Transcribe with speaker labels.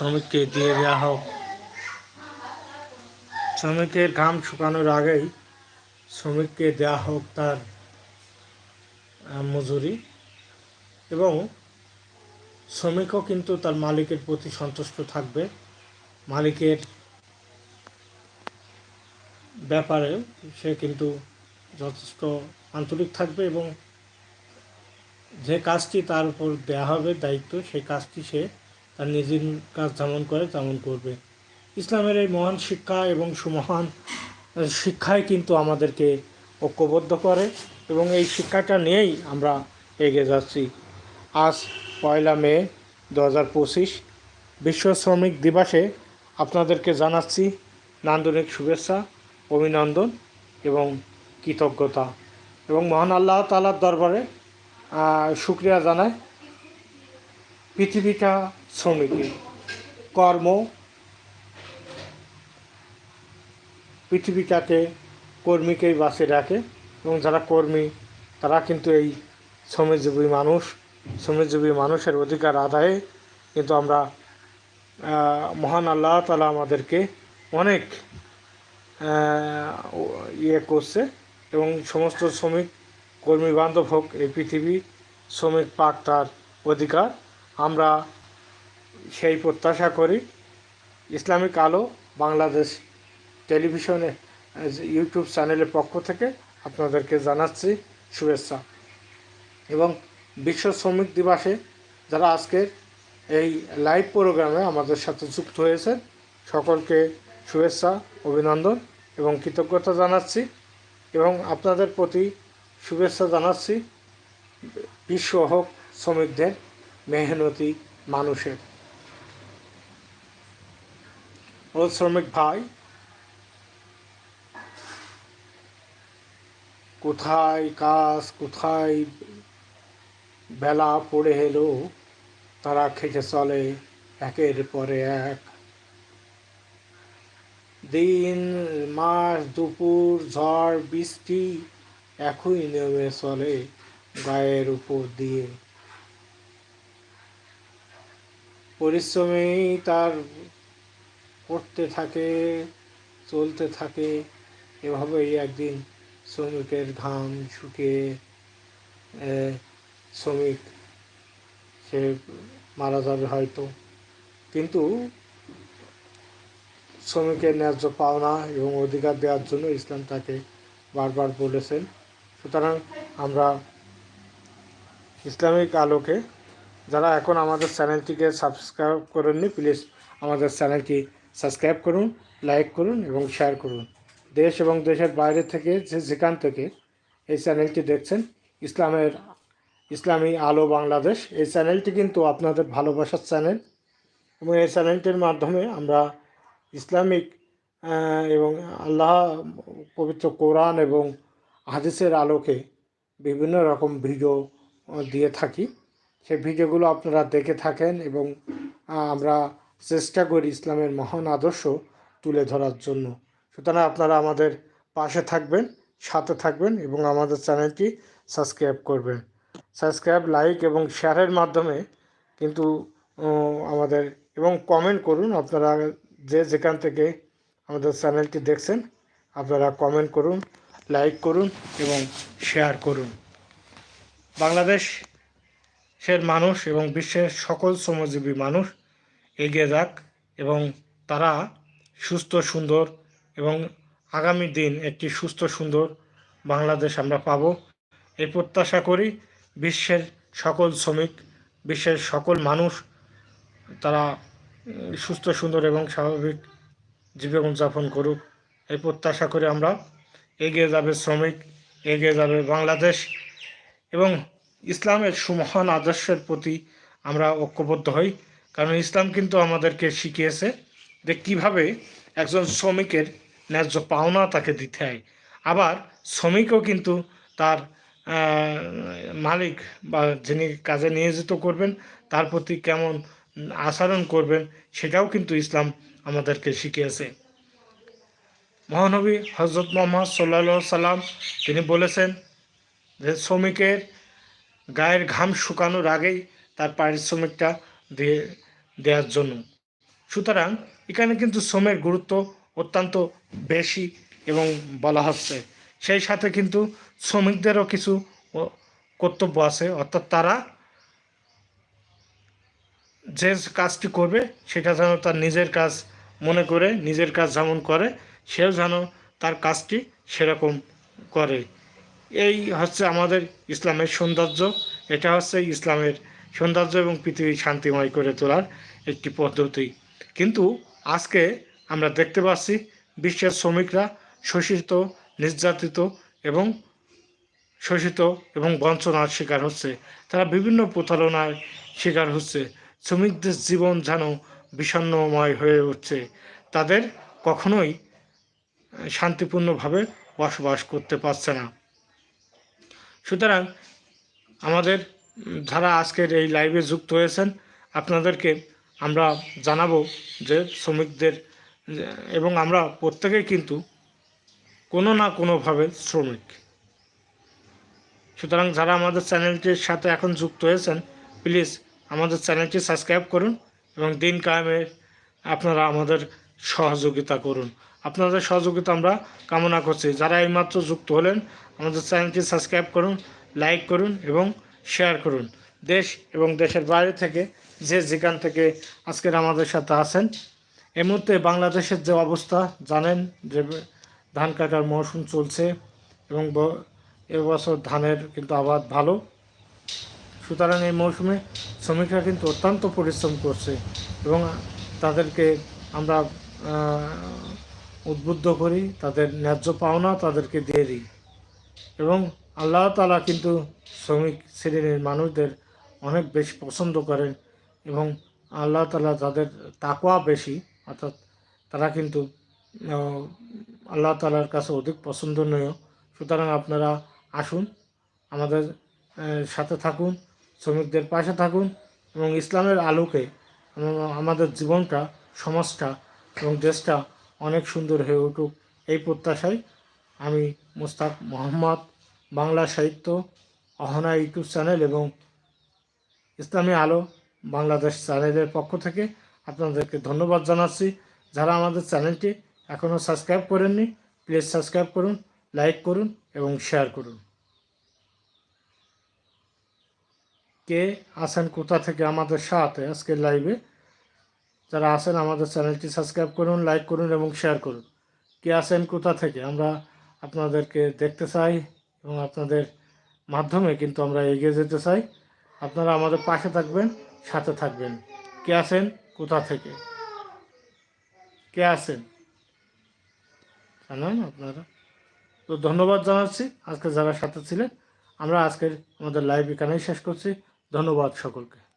Speaker 1: শ্রমিককে দিয়ে দেওয়া হোক। শ্রমিকের ঘাম শুকানোর আগেই শ্রমিককে দেওয়া হোক তার মজুরি। এবং শ্রমিকও কিন্তু তার মালিকের প্রতি সন্তুষ্ট থাকবে। মালিকের ব্যাপারে সে কিন্তু যথেষ্ট আন্তরিক থাকবে এবং যে কাজটি তার উপর দেওয়া হবে, দায়িত্ব, সেই কাজটি সে তার নিজের কাজ যেমন করে, তেমন করবে। ইসলামের এই মহান শিক্ষা এবং সুমহান শিক্ষাই কিন্তু আমাদেরকে ঐক্যবদ্ধ করে এবং এই শিক্ষাটা নিয়েই আমরা এগিয়ে যাচ্ছি। আজ পয়লা মে দু হাজার পঁচিশ, বিশ্ব শ্রমিক দিবসে আপনাদেরকে জানাচ্ছি নান্দনিক শুভেচ্ছা, অভিনন্দন এবং কৃতজ্ঞতা। এবং মহান আল্লাহ তালার দরবারে শুক্রিয়া জানায় পৃথিবীটা শ্রমিকের কর্ম। পৃথিবীটাকে কর্মীকেই বাঁচে রাখে এবং যারা কর্মী, তারা কিন্তু এই শ্রমজীবী মানুষ। শ্রমজীবী মানুষের অধিকার আদায়ে কিন্তু আমরা মহান আল্লাহ তালা আমাদেরকে অনেক ইয়ে করছে এবং সমস্ত শ্রমিক, কর্মী বান্ধব হোক, এই পৃথিবী শ্রমিক পাক তার অধিকার আমরা সেই প্রত্যাশা করি। ইসলামিক আলো বাংলাদেশ টেলিভিশনে ইউটিউব চ্যানেলের পক্ষ থেকে আপনাদেরকে জানাচ্ছি শুভেচ্ছা। এবং বিশ্ব শ্রমিক দিবসে যারা আজকের এই লাইভ প্রোগ্রামে আমাদের সাথে যুক্ত হয়েছেন, সকলকে শুভেচ্ছা, অভিনন্দন এবং কৃতজ্ঞতা জানাচ্ছি। এবং আপনাদের প্রতি শুভেচ্ছা জানাচ্ছি বিশ্ব হোক শ্রমিকদের। মেহনতি মানুষের। ও শ্রমিক ভাই, কোথায় কাজ, কোথায় বেলা পড়ে এলো, তারা খেটে চলে একের পরে এক। দিন, মাস, দুপুর, ঝড়, বৃষ্টি একই নেমে চলে গায়ের উপর দিয়ে। পরিশ্রমেই তার করতে থাকে, চলতে থাকে। এভাবেই একদিন শ্রমিকের ঘাম শুকিয়ে শ্রমিক, সে মারা যাবে হয়তো। কিন্তু শ্রমিকের ন্যায্য পাওনা এবং অধিকার দেওয়ার জন্য ইসলাম তাকে বারবার বলেছেন। সুতরাং আমরা ইসলামিক আলোকে যারা এখন আমাদের চ্যানেলটিকে সাবস্ক্রাইব করেননি প্লিজ আমাদের চ্যানেলটি সাবস্ক্রাইব করুন লাইক করুন এবং শেয়ার করুন। দেশ এবং দেশের বাইরে থেকে যে যেখান থেকে এই চ্যানেলটি দেখছেন, ইসলামের, ইসলামী আলো বাংলাদেশ, এই চ্যানেলটি কিন্তু আপনাদের ভালোবাসার চ্যানেল। এবং এই চ্যানেলটির মাধ্যমে আমরা ইসলামিক এবং আল্লাহ পবিত্র কোরআন এবং হাদিসের আলোকে বিভিন্ন রকম ভিডিও দিয়ে থাকি। সেই ভিডিওগুলো আপনারা দেখে থাকেন এবং আমরা চেষ্টা করি ইসলামের মহান আদর্শ তুলে ধরার জন্য। সুতরাং আপনারা আমাদের পাশে থাকবেন, সাথে থাকবেন এবং আমাদের চ্যানেলটি সাবস্ক্রাইব করবেন। সাবস্ক্রাইব, লাইক এবং শেয়ারের মাধ্যমে কিন্তু আমাদের, এবং কমেন্ট করুন আপনারা যে যেখান থেকে আমাদের চ্যানেলটি দেখছেন, আপনারা কমেন্ট করুন, লাইক করুন এবং শেয়ার করুন। বাংলাদেশের মানুষ এবং বিশ্বের সকল শ্রমজীবী মানুষ এগিয়ে যাক এবং তারা সুস্থ, সুন্দর এবং আগামী দিন একটি সুস্থ, সুন্দর বাংলাদেশ আমরা পাব। এই প্রত্যাশা করি বিশ্বের সকল শ্রমিক, বিশ্বের সকল মানুষ তারা সুস্থ, সুন্দর এবং স্বাভাবিক জীবনযাপন করুক। এই প্রত্যাশা করে আমরা। এগিয়ে যাবে শ্রমিক, এগিয়ে যাবে বাংলাদেশ এবং ইসলামের সুমহান আদর্শের প্রতি আমরা ঐক্যবদ্ধ হই, কারণ ইসলাম কিন্তু আমাদেরকে শিখিয়েছে যে কীভাবে একজন শ্রমিকের ন্যায্য পাওনা তাকে দিতে হয়। আবার শ্রমিকও কিন্তু তার মালিক বা যিনি কাজে নিয়োজিত করবেন, তার প্রতি কেমন আচরণ করবেন সেটাও কিন্তু ইসলাম আমাদেরকে শিখিয়েছে। মহানবী হজরত মোহাম্মদ সাল্লা সাল্লাম তিনি বলেছেন যে শ্রমিকের গায়ের ঘাম শুকানোর আগেই তার পারিশ্রমিকটা দিয়ে দেওয়ার জন্য। সুতরাং এখানে কিন্তু শ্রমের গুরুত্ব অত্যন্ত বেশি এবং বলা হচ্ছে। সেই সাথে কিন্তু শ্রমিকদেরও কিছু কর্তব্য আছে। অর্থাৎ তারা যে কাজটি করবে, সেটা যেন তার নিজের কাজ মনে করে, নিজের কাজ যেমন করে, সেও যেন তার কাজটি সেরকম করে। এই হচ্ছে আমাদের ইসলামের সৌন্দর্য। এটা হচ্ছে ইসলামের সৌন্দর্য এবং পৃথিবী শান্তিময় করে তোলার একটি পদ্ধতি। কিন্তু আজকে আমরা দেখতে পাচ্ছি বিশ্বের শ্রমিকরা শোষিত, নির্যাতিত এবং শোষিত এবং বঞ্চনার শিকার হচ্ছে। তারা বিভিন্ন প্রতারণার শিকার হচ্ছে। শ্রমিকদের জীবন যেন বিষণ্ণময় হয়ে উঠছে। তাদের কখনোই শান্তিপূর্ণভাবে বসবাস করতে পারছে না। সুতরাং আমাদের যারা আজকের এই লাইভে যুক্ত হয়েছেন, আপনাদেরকে আমরা জানাব যে শ্রমিকদের, এবং আমরা প্রত্যেকেই কিন্তু কোনো না কোনোভাবে শ্রমিক। সুতরাং যারা আমাদের চ্যানেলটির সাথে এখন যুক্ত হয়েছেন প্লিজ আমাদের চ্যানেলটি সাবস্ক্রাইব করুন এবং দিন কায়েমে আপনারা আমাদের সহযোগিতা করুন। আপনাদের সহযোগিতা আমরা কামনা করছি। যারা এইমাত্র যুক্ত হলেন আমাদের চ্যানেলটি সাবস্ক্রাইব করুন, লাইক করুন এবং শেয়ার করুন। দেশ এবং দেশের বাইরে থেকে যে যেখান থেকে আজকের আমাদের সাথে আছেন এই মুহূর্তে বাংলাদেশের যে অবস্থা, জানেন যে ধান কাটার মৌসুম চলছে এবং এবছর ধানের কিন্তু আবাদ ভালো। সুতরাং এই মৌসুমে শ্রমিকরা কিন্তু অত্যন্ত পরিশ্রম করছে এবং তাদেরকে আমরা উদ্বুদ্ধ করি, তাদের ন্যায্য পাওনা তাদেরকে দিয়ে দিই। এবং আল্লাহ তালা কিন্তু শ্রমিক শ্রেণির মানুষদের অনেক বেশি পছন্দ করেন এবং আল্লাহ তালা তাদের তাকোয়া বেশি, অর্থাৎ তারা কিন্তু আল্লাহ তালার কাছে অধিক পছন্দনীয়। সুতরাং আপনারা আসুন, আমাদের সাথে থাকুন, শ্রমিকদের পাশে থাকুন এবং ইসলামের আলোকে আমাদের জীবনটা, সমাজটা এবং দেশটা অনেক সুন্দর হয়ে উঠুক, এই প্রত্যাশায় আমি মুস্তাক মোহাম্মদ, বাংলা সাহিত্য, অহনা ইউটিউব চ্যানেল এবং ইসলামী আলো বাংলাদেশ চ্যানেলের পক্ষ থেকে আপনাদেরকে ধন্যবাদ জানাচ্ছি। যারা আমাদের চ্যানেলটি এখনও সাবস্ক্রাইব করেননি, প্লিজ সাবস্ক্রাইব করুন, লাইক করুন এবং শেয়ার করুন। কে আছেন, কোথা থেকে আমাদের সাথে আজকের লাইভে? যারা আছেন, আমাদের চ্যানেলটি সাবস্ক্রাইব করুন, লাইক করুন এবং শেয়ার করুন। কে আছেন, কোথা থেকে? আমরা আপনাদেরকে দেখতে চাই এবং আপনাদের মাধ্যমে কিন্তু আমরা এগিয়ে যেতে চাই। আপনারা আমাদের পাশে থাকবেন, সাথে থাকবেন। কে আছেন? কোথা থেকে? কে আছেন? জানান আপনারা। তো ধন্যবাদ জানাচ্ছি। আজকে যারা সাথে ছিলেন, আমরা আজকের আমাদের লাইভ এখানেই শেষ করছি। ধন্যবাদ সকলকে।